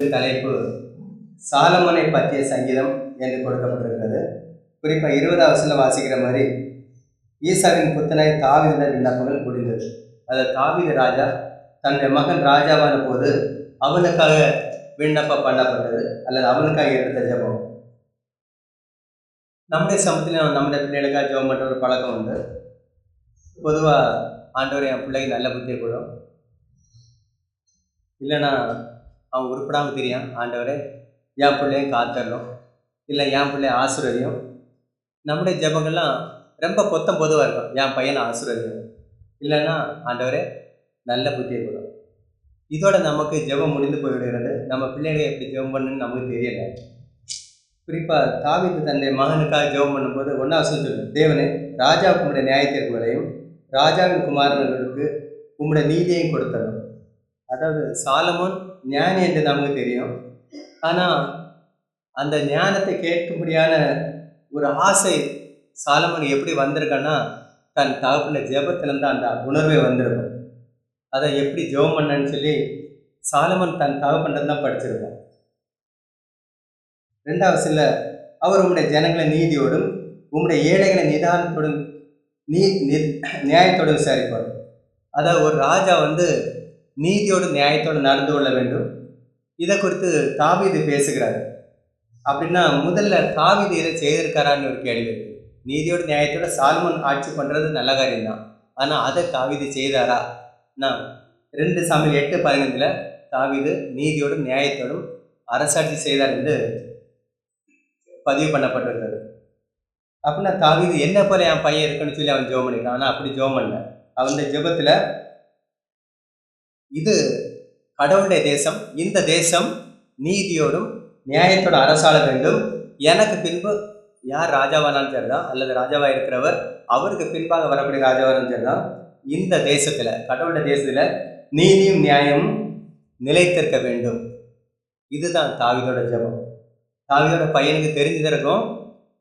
தலைப்பு சாலமனை பற்றிய சங்கீதம் என்று கொடுக்கப்பட்டிருக்கிறது. குறிப்பாக இருபதாம் வருஷத்தில் வாசிக்கிற மாதிரி ஈசாவின் புத்தனாய் தாவீதுட விண்ணப்பங்கள் முடிந்தது அது தாவித ராஜா தன்னுடைய மகன் ராஜாவான போது அவனுக்காக விண்ணப்பம் பண்ணப்பட்டது. அல்லது அவனுக்காக எடுத்த ஜெபம். நம்முடைய சமத்தில் நம்முடைய பிள்ளைகளுக்காக ஜெபம் பண்ணுற ஒரு பழக்கம் உண்டு. பொதுவாக ஆண்டவர் என் பிள்ளைக்கு நல்ல புத்தியை கூடும் இல்லைன்னா அவன் உருப்படாமல் தெரியும். ஆண்டவரே என் பிள்ளையும் காத்தரணும். இல்லை என் பிள்ளைய ஆசுரதியும் நம்முடைய ஜெபங்கள்லாம் ரொம்ப பொத்தம் பொதுவாக இருக்கும். என் பையனை ஆசுரதியும் இல்லைன்னா ஆண்டவரே நல்ல புத்தியை கொடுக்கும். இதோட நமக்கு ஜெபம் முடிந்து போய்விடுகிறது. நம்ம பிள்ளைகளை எப்படி ஜெபம் பண்ணுன்னு நமக்கு தெரியல. குறிப்பாக தாவித்து தன்னுடைய மகனுக்காக ஜெபம் பண்ணும்போது ஒன்றாவது சொல்லு தேவனே ராஜாவுக்கு உம்முடைய நியாயத்தீர்ப்புகளையும் ராஜாவின் குமாரர்களுக்கு உம்முடைய நீதியையும் கொடுத்தணும் அதாவது சாலமோன் ஞானி என்று நமக்கு தெரியும். ஆனால் அந்த ஞானத்தை கேட்கும்படியான ஒரு ஆசை சாலமன் எப்படி வந்திருக்கான்னா தன் தகப்பின ஜெபத்திலேருந்து அந்த உணர்வே வந்திருக்கும். அதை எப்படி ஜெபம் பண்ணன்னு சொல்லி சாலமன் தன் தகப்பன்றது தான் படிச்சிருக்கோம் ரெண்டாவது சில அவர் உம்முடைய ஜனங்களை நீதியோடும் உம்முடைய ஏழைகளை நிதானத்தோடும் நீ நி- நியாயத்தோடும் விசாரிப்பார். அதாவது ஒரு ராஜா வந்து நீதியோடு நியாயத்தோடு நடந்து கொள்ள வேண்டும். இதை குறித்து தாவிது பேசுகிறார். அப்படின்னா முதல்ல தாவிது இதை செய்திருக்காரான்னு ஒரு கேள்வி இருக்கு. நீதியோடு நியாயத்தோட சால்மன் ஆட்சி பண்ணுறது நல்ல காரியம்தான். ஆனால் அதை தாவிது செய்தாரா? நான் ரெண்டு சாமியில் எட்டு பதினைந்தில் தாவீது நீதியோடும் நியாயத்தோடும் அரசாட்சி செய்தார் என்று பதிவு பண்ணப்பட்டிருந்தது அப்படின்னா தாவீது என்ன போல என் பையன் இருக்குன்னு சொல்லி அவன் ஜோம் பண்ணிட்டான் ஆனால் அப்படி ஜோம் பண்ணல. அவன் ஜெபத்தில் இது கடவுளுடைய தேசம். இந்த தேசம் நீதியோடும் நியாயத்தோட அரசாள வேண்டும். எனக்கு பின்பு யார் ராஜாவானாலும் சரிதான். அல்லது ராஜாவாக இருக்கிறவர் அவருக்கு பின்பாக வரக்கூடிய ராஜாவானாலும் சரிதான். இந்த தேசத்தில் கடவுளுடைய தேசத்தில் நீதியும் நியாயமும் நிலைத்திருக்க வேண்டும். இதுதான் தாவிதோட ஜெபம். தாவியோட பையனுக்கு தெரிஞ்சிருக்கும்.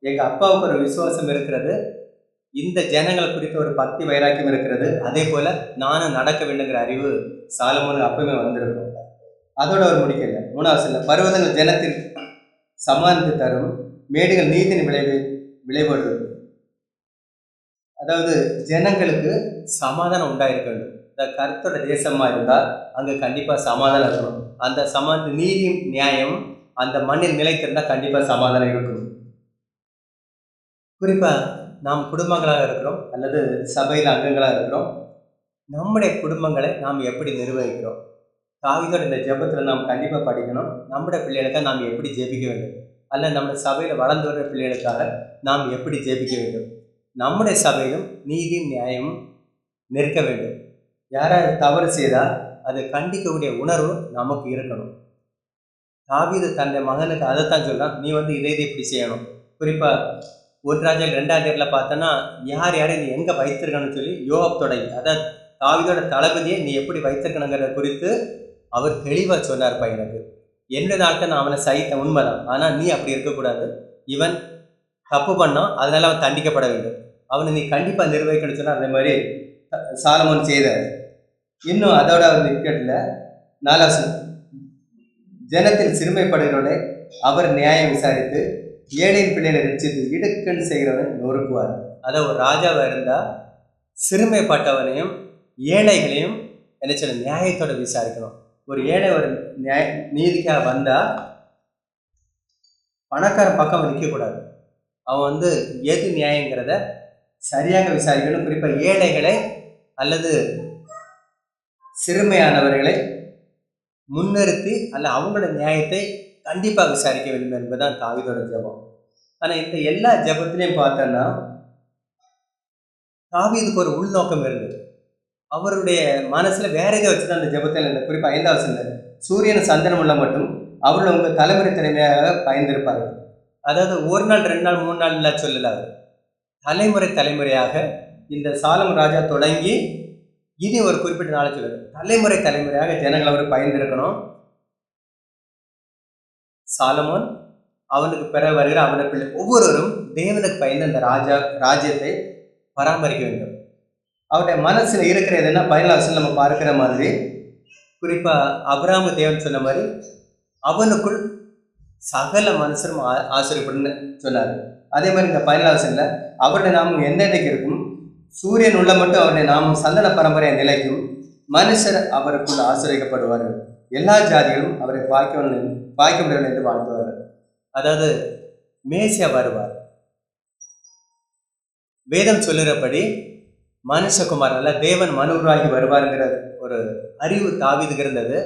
எங்கள் அப்பாவுக்கு ஒரு விசுவாசம் இருக்கிறது. இந்த ஜனங்களை குறித்த ஒரு பக்தி வைராக்கியம் இருக்கிறது. அதே போல நானும் நடக்க வேண்டுங்கிற அறிவு சாலமோனுக்கு அப்பவுமே வந்திருக்கும். அதோட ஒரு முடிக்கல மூணாவது சில பருவதங்கள் ஜனத்தின் சமாளித்து தரும். மேடுகள் நீதியின் விளைவு விளைவுறது அதாவது ஜனங்களுக்கு சமாதானம் உண்டாயிருக்க வேண்டும். இந்த கருத்தோட தேசமா இருந்தால் அங்கே கண்டிப்பாக சமாதானம் இருக்கணும். அந்த சமாதான நீதி நியாயம் அந்த மண்ணில் நிலைத்திருந்தால் கண்டிப்பாக சமாதானம் இருக்கும். குறிப்பாக நாம் குடும்பங்களாக இருக்கிறோம் அல்லது சபையில் அங்கங்களாக இருக்கிறோம். நம்முடைய குடும்பங்களை நாம் எப்படி நிர்வகிக்கிறோம்? தாவிதோட இந்த ஜெபத்தில் நாம் கண்டிப்பாக படிக்கணும். நம்முடைய பிள்ளைகளுக்காக நாம் எப்படி ஜெபிக்க வேண்டும்? அல்ல நம்முடைய சபையில் வளர்ந்து வர பிள்ளைகளுக்காக நாம் எப்படி ஜெபிக்க வேண்டும்? நம்முடைய சபையிலும் நீதியும் நியாயமும் நிற்க வேண்டும். யாராவது தவறு செய்தால் அதை கண்டிக்கக்கூடிய உணர்வு நமக்கு இருக்கணும். தாவீது தன்னுடைய மகனுக்கு அதைத்தான் சொல்கிறான் நீ வந்து இதை இதை இப்படி செய்யணும். குறிப்பாக ஒரு ராஜாவில் ரெண்டாம் தேரில் பார்த்தோன்னா யார் யார் நீ எங்கே வைத்திருக்கணும்னு சொல்லி யோகப் தொடங்கி அதாவது தாவிதோட தளபதியை நீ எப்படி வைத்திருக்கணுங்கிறத குறித்து அவர் தெளிவாக சொன்னார் பையனுக்கு. என்னுடைய நாட்கள் நான் அவனை சகித்த உண்மைதான். ஆனால் நீ அப்படி இருக்கக்கூடாது. இவன் தப்பு பண்ணான் அதனால் அவன் தண்டிக்கப்பட வேண்டும். அவனை நீ கண்டிப்பாக நிர்வகிக்கணும்னு சொன்னால் அதே மாதிரி சாலமோன் செய்தார். இன்னும் அதோட அவர் நிற்கட்டில் நாலாவது ஜனத்தில் சிறுமைப்படுகிறவனை அவர் நியாயம் விசாரித்து ஏழையின் பிள்ளைகளை ரசித்து இடுக்கண் செய்கிறவன் நொறுக்குவார் அதை ஒரு ராஜாவாக இருந்தால் சிறுமைப்பட்டவனையும் ஏழைகளையும் என்ன சொல்ல நியாயத்தோட விசாரிக்கணும். ஒரு ஏழை ஒரு நியாய நீதிக்காக வந்தால் பணக்காரன் பக்கம் நிற்கக்கூடாது அவன் வந்து எது நியாயங்கிறத சரியாக விசாரிக்கணும். குறிப்பாக ஏழைகளை அல்லது சிறுமையானவர்களை முன்னிறுத்தி அல்ல அவங்களோட நியாயத்தை கண்டிப்பாக விசாரிக்க வேண்டும் என்பதுதான் தாவிதோட ஜெபம். ஆனால் இந்த எல்லா ஜபத்திலையும் பார்த்தோன்னா தாவிதுக்கு ஒரு உள்நோக்கம் இருந்தது அவருடைய மனசில் வேற எதை வச்சு தான் அந்த ஜெபத்தில் இருந்த குறிப்பாக ஐந்தாவது சொல்ல சூரியன் சந்திரன் உள்ள மட்டும் அவர்கள் உங்கள் தலைமுறை தலைமையாக பயந்திருப்பார்கள். அதாவது ஒரு நாள் ரெண்டு நாள் மூணு நாள் இல்லை சொல்லல அவர். தலைமுறை தலைமுறையாக இந்த சாலம் ராஜா தொடங்கி இனி ஒரு குறிப்பிட்ட நாளை சொல்லுது தலைமுறை தலைமுறையாக ஜனங்கள் அவர் பயந்திருக்கணும். சாலமோன் அவனுக்கு பிற வருகிற அவன பிள்ளை ஒவ்வொருவரும் தேவனுக்கு பயந்து அந்த ராஜா ராஜ்யத்தை பராமரிக்க வேண்டும். அவருடைய மனசில் இருக்கிற எதுனா பயனாசன் நம்ம பார்க்கிற மாதிரி குறிப்பாக அபிராம தேவன் சொன்ன மாதிரி அவனுக்குள் சகல மனுஷரும் ஆ- ஆசிரியப்படுன்னு சொன்னார். அதே மாதிரி இந்த பயனாசனில் அவருடைய நாமம் என்னென்னைக்கு இருக்கும்? சூரியன் உள்ள மட்டும் அவருடைய நாமம் சந்தன பரம்பரை நிலைக்கும் மனுஷர் அவருக்குள் ஆசிரியப்படுவார்கள் எல்லா ஜாதிகளும் அவரை பாக்கியம் பாக்கியமுடையவர்கள் என்று வாழ்ந்தவர் அதாவது மேசியா வருவார். வேதம் சொல்லுறபடி மனுஷகுமார் அல்ல தேவன் மனுராகி வருவாருங்கிற ஒரு அறிவு தாவிதுக்கு இருந்தது.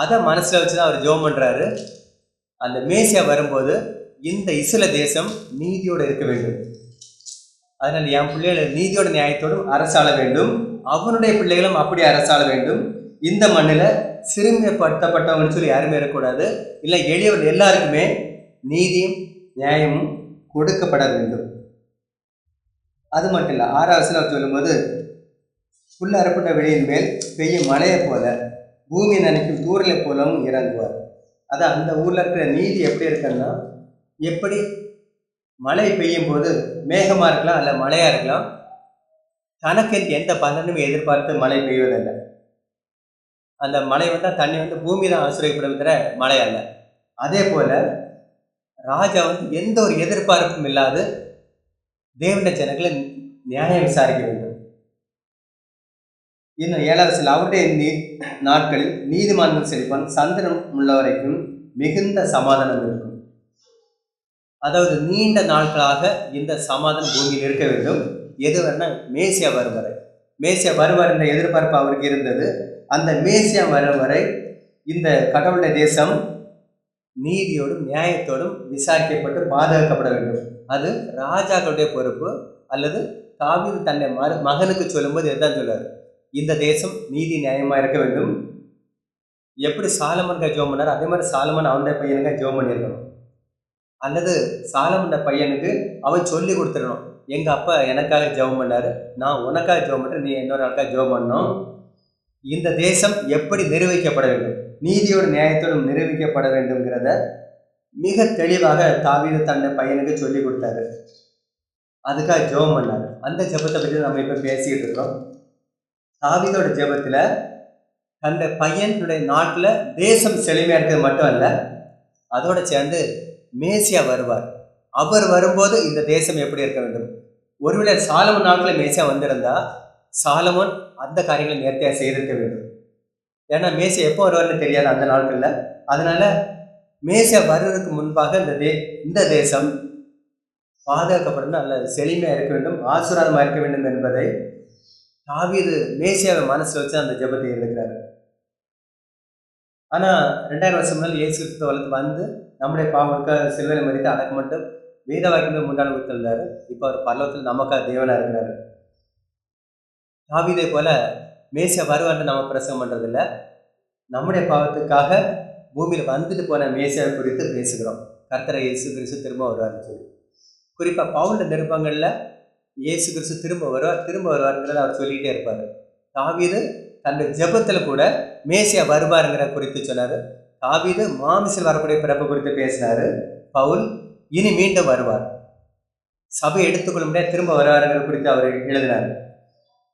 அதை மனசில் வச்சு தான் அவர் ஜோம் பண்ணுறாரு அந்த மேசியா வரும்போது இந்த இஸ்ரேல் தேசம் நீதியோடு இருக்க வேண்டும். அதனால் என் பிள்ளைகள் நீதியோட நியாயத்தோடும் அரசாள வேண்டும். அவனுடைய பிள்ளைகளும் அப்படி அரசாள வேண்டும். இந்த மண்ணில் சிறுமைப்படுத்தப்பட்டவங்கன்னு சொல்லி யாருமே இருக்கக்கூடாது. இல்லை எளியவர் எல்லாருக்குமே நீதியும் நியாயமும் கொடுக்கப்பட வேண்டும். அது மட்டும் இல்லை ஆறாவது அவர் சொல்லும்போது புல் அறப்பட்ட வெளியின் மேல் பெய்யும் மழையை போல பூமி நினைக்கும் தூரில் போலவும் இறங்குவார். அதான் அந்த ஊரில் இருக்கிற நீதி எப்படி இருக்குன்னா எப்படி மழை பெய்யும் போது மேகமாக இருக்கலாம் அல்ல மழையாக இருக்கலாம் தனக்கு எந்த பலனும் எதிர்பார்த்து மழை பெய்வதில்லை. அந்த மழை வந்தால் தண்ணி வந்து பூமி தான் ஆசிரியப்படுகிற மழை அல்ல. அதே போல் ராஜா வந்து எந்த ஒரு எதிர்பார்ப்பும் இல்லாது தேவன ஜனங்களை நியாயம் விசாரிக்க வேண்டும். இன்னும் ஏழாவது அவருடைய நீ நாட்களில் நீதிமான்கள் செழிப்பான் சந்திரன் உள்ளவரைக்கும் மிகுந்த சமாதானம் இருக்கும். அதாவது நீண்ட நாட்களாக இந்த சமாதானம் பூமியில் இருக்க வேண்டும். எது வரனா மேசியா வரும் மேசியா வருவார் என்ற எதிர்பார்ப்பு அவருக்கு இருந்தது. அந்த மேசியா வர வரை இந்த கடவுளுடைய தேசம் நீதியோடும் நியாயத்தோடும் விசாரிக்கப்பட்டு பாதுகாக்கப்பட வேண்டும். அது ராஜாக்களுடைய பொறுப்பு அல்லது தாவீது தன்னை மறு மகனுக்கு சொல்லும்போது எதான் சொல்றாரு. இந்த தேசம் நீதி நியாயமாக இருக்க வேண்டும். எப்படி சாலமனுக்கு ஜோம் பண்ணார் அதே மாதிரி சாலமன் அவனுடைய பையனுக்கு ஜோம் பண்ணியிருக்கணும். அல்லது சாலமன் பையனுக்கு அவன் சொல்லி கொடுத்துடணும். எங்கள் அப்பா எனக்காக ஜெபம் பண்ணார் நான் உனக்காக ஜெபம் பண்ணுறேன் நீ இன்னொரு ஆளுக்காக ஜெபம் பண்ணணும். இந்த தேசம் எப்படி நிர்வகிக்கப்பட வேண்டும்? நீதியோடு நியாயத்தோடும் நிரூபிக்கப்பட வேண்டும்ங்கிறத மிக தெளிவாக தாவீது தன்னை பையனுக்கு சொல்லி கொடுத்தாரு. அதுக்காக ஜெபம் பண்ணாரு. அந்த ஜெபத்தை பற்றி நம்ம இப்போ பேசிக்கிட்டு இருக்கோம். தாவீதோட ஜெபத்தில் அந்த பையனுடைய நாட்டில் தேசம் செழுமையாக இருக்கிறது மட்டும் அல்ல அதோட சேர்ந்து மேசியா வருவார். அவர் வரும்போது இந்த தேசம் எப்படி இருக்க வேண்டும்? ஒருவேளை சாலமன் நாட்டில் மேசியா வந்திருந்தா சாலமோன் அந்த காரியங்களை நேர்த்தியாக செய்திருக்க வேண்டும். ஏன்னா மேசை எப்போ வருவார்னு தெரியாது அந்த நாட்களில். அதனால் மேசை வர்றதுக்கு முன்பாக இந்த தே இந்த தேசம் பாதுகாக்கப்படணும் அல்லது செழுமையாக இருக்க வேண்டும் ஆசீர்வாதமாக இருக்க வேண்டும் என்பதை தாவீது மேசியாவை மனசில் வச்சு அந்த ஜெபத்தை எழுதுகிறாரு. ஆனால் ரெண்டாயிரம் வருஷம் முன்னால் இயேசு கிறிஸ்துவ வளர்த்து வந்து நம்முடைய பாவங்களுக்காக சிலுவையில் மதித்து அடக்க மட்டும் வேத வாக்கியங்கள் முன்னாள் கொடுத்திருந்தாரு. இப்போ அவர் பல்லவத்தில் நமக்காக தேவனாக இருக்கிறாரு. தாவிதை போல மேசியா வருவார்னு நம்ம பிரசங்கம் பண்ணுறதில்ல நம்முடைய பாவத்துக்காக பூமியில் வந்துட்டு போன மேசியாவை குறித்து பேசுகிறோம். கர்த்தரை இயேசு கிறிஸ்து திரும்ப வருவார்னு சொல்லி. குறிப்பாக பவுண்ட நிருபங்களில் இயேசு கிறிஸ்து திரும்ப வருவார் திரும்ப வருவாருங்கிறத அவர் சொல்லிகிட்டே இருப்பார். தாவீது தன்னுடைய ஜெபத்தில் கூட மேசியா வருவாருங்கிற குறித்து சொன்னார். தாவீது மாமிசில் வரக்கூடிய பிறப்பு குறித்து பேசினார். பவுல் இனி மீண்டும் வருவார். சபை எடுத்துக்கொள்ள முடியாது திரும்ப வருவாருங்கிற குறித்து அவர் எழுதினார்.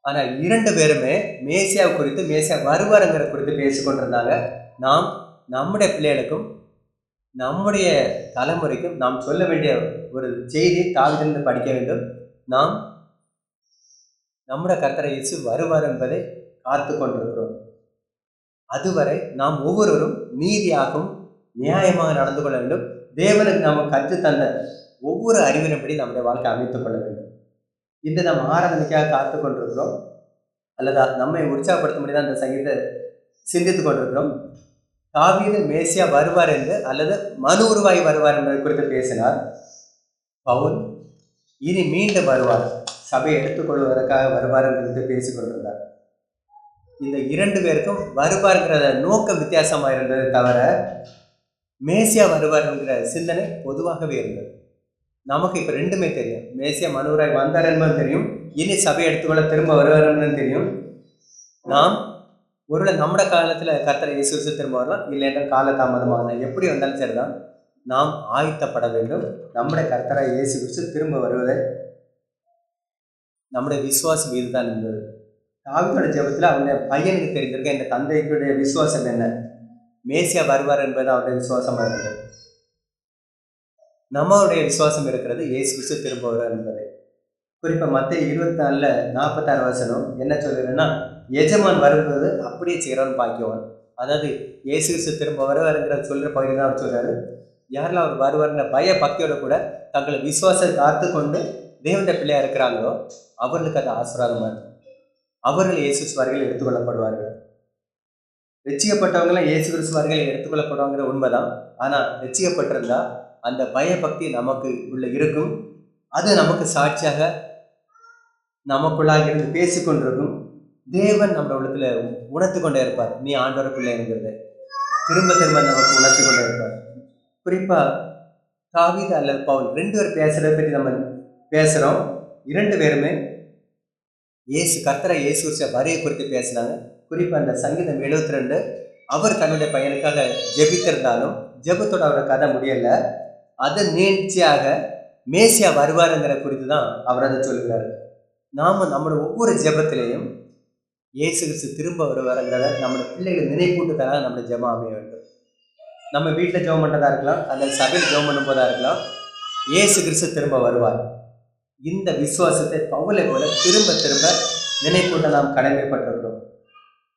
ஆனால் இரண்டு பேருமே மேசியா குறித்து மேசியா வருவாருங்கிற குறித்து பேசிக்கொண்டிருந்தாங்க நாம் நம்முடைய பிள்ளைகளுக்கும் நம்முடைய தலைமுறைக்கும் நாம் சொல்ல வேண்டிய ஒரு செய்தி தாவிதிலிருந்து படிக்க வேண்டும். நாம் நம்முடைய கர்த்தரை இயேசு வருவார் என்பதை காத்து கொண்டிருக்கிறோம். அதுவரை நாம் ஒவ்வொருவரும் நீதியாகவும் நியாயமாக நடந்து கொள்ள வேண்டும். தேவனுக்கு நாம் கற்றுத்தந்த ஒவ்வொரு அறிவினைப்படி நம்முடைய வாழ்க்கை அமைத்துக் கொள்ள வேண்டும். இன்று நாம் ஆராதனைக்காக காத்து கொண்டிருக்கிறோம். அல்லது நம்மை உற்சாகப்படுத்த முடியாத அந்த சங்கீதத்தை சிந்தித்து கொண்டிருக்கிறோம். தாவீது மேசியா வருவார் என்று அல்லது மனு உருவாய் வருவார் என்பது குறித்து பேசினார். பவுல் இனி மீண்டும் வருவார். சபையை எடுத்துக்கொள்வதற்காக வருவார் என்று பேசிக் கொண்டிருந்தார். இந்த இரண்டு பேருக்கும் வருவார்ங்கிற நோக்கம் வித்தியாசமாக இருந்தது தவிர மேசியா வருவார் என்கிற சிந்தனை பொதுவாகவே இருந்தது. நமக்கு இப்போ ரெண்டுமே தெரியும். மேசியா மனுவராய் வந்தார் என்பது தெரியும். இனி சபை எடுத்துக்கொள்ள திரும்ப வருவார் தெரியும். நாம் ஒருவேளை நம்மட காலத்தில் கர்த்தரை இயேசு கிறிஸ்து திரும்ப வரலாம் இல்லைன்னா கால தாமதமாகலாம் எப்படி வந்தாலும் சரி தான் நாம் ஆயத்தப்பட வேண்டும். நம்முடைய கர்த்தரை இயேசு கிறிஸ்து திரும்ப வருவதை. நம்முடைய விசுவாசம் இதுதான் இருந்தது தாவிதோட ஜெபத்தில் அவனுடைய பையனுக்கு தெரிந்திருக்க இந்த தந்தைக்குடைய விசுவாசம் என்ன? மேசியா வருவார் என்பது அவருடைய விசுவாசமாக இருந்தது. நம்மளுடைய விசுவாசம் இருக்கிறது ஏசு கிறிஸ்து திரும்ப வருவார் குறிப்பாக மற்ற இருபத்தி நாலில் நாற்பத்தாறு வசனம் என்ன சொல்கிறேன்னா எஜமான் வருவது அப்படியே செய்கிறவன் பாக்கியவன். அதாவது இயேசு கிறிஸ்து திரும்ப வருவாருங்கிற சொல்கிற பகுதி தான் அவர் சொல்றாரு. யாரெல்லாம் அவர் வருவார்னு பய பக்தியோட கூட தங்களை விசுவாசத்தை காத்து கொண்டு தேவனுடைய பிள்ளையாக இருக்கிறாங்களோ அவர்களுக்கு அது ஆசீர்வாதமாக இருக்கும். அவர்கள் இயேசு சுவார்கள் எடுத்துக்கொள்ளப்படுவார்கள். ரட்சிக்கப்பட்டவங்களாம் இயேசு கிறிஸ்துவார்கள் எடுத்துக்கொள்ளப்படுவாங்கிற உண்மைதான். ஆனால் ரட்சிக்கப்பட்டிருந்தா அந்த பயபக்தி நமக்கு உள்ள இருக்கும். அது நமக்கு சாட்சியாக நமக்குள்ளாக இருந்து பேசிக்கொண்டிருக்கும் தேவன் நம்ம உள்ளத்துல உணர்த்து கொண்டே இருப்பார். நீ ஆண்டவர் பிள்ளைங்கிறத திரும்ப திரும்ப நமக்கு உணர்த்து கொண்டே இருப்பார். குறிப்பா காவித அல்லது பவுல் ரெண்டு பேர் பேசுறதை பற்றி நம்ம பேசுறோம். இரண்டு பேருமே இயேசு கர்த்தரை இயேசு வரியை வரையை குறித்து பேசினாங்க. குறிப்பாக அந்த சங்கீதம் எழுபத்தி ரெண்டு அவர் தன்னுடைய பையனுக்காக ஜெபித்திருந்தாலும் ஜெபத்தோட அவரோட கதை முடியலை. அதன் நீட்சியாக மேசியா வருவாருங்கிற குறித்து தான் அவர் அதை சொல்லுகிறாரு. நாம் நம்மளோட ஒவ்வொரு ஜெபத்திலையும் இயேசு கிறிஸ்து திரும்ப வருவாருங்கிறத நம்மளோட பிள்ளைகள் நினைப்பூட்டு தர நம்மளோட ஜெபம் அமைய வேண்டும். நம்ம வீட்டில் ஜெபம் பண்ணுறதா இருக்கலாம் அல்லது சபையில் ஜெபம் பண்ணும்போதாக இருக்கலாம் இயேசு கிறிஸ்து திரும்ப வருவார். இந்த விசுவாசத்தை பவுலை போல திரும்ப திரும்ப நினைப்பூட்ட நாம் கடமைப்பட்டிருக்கிறோம்.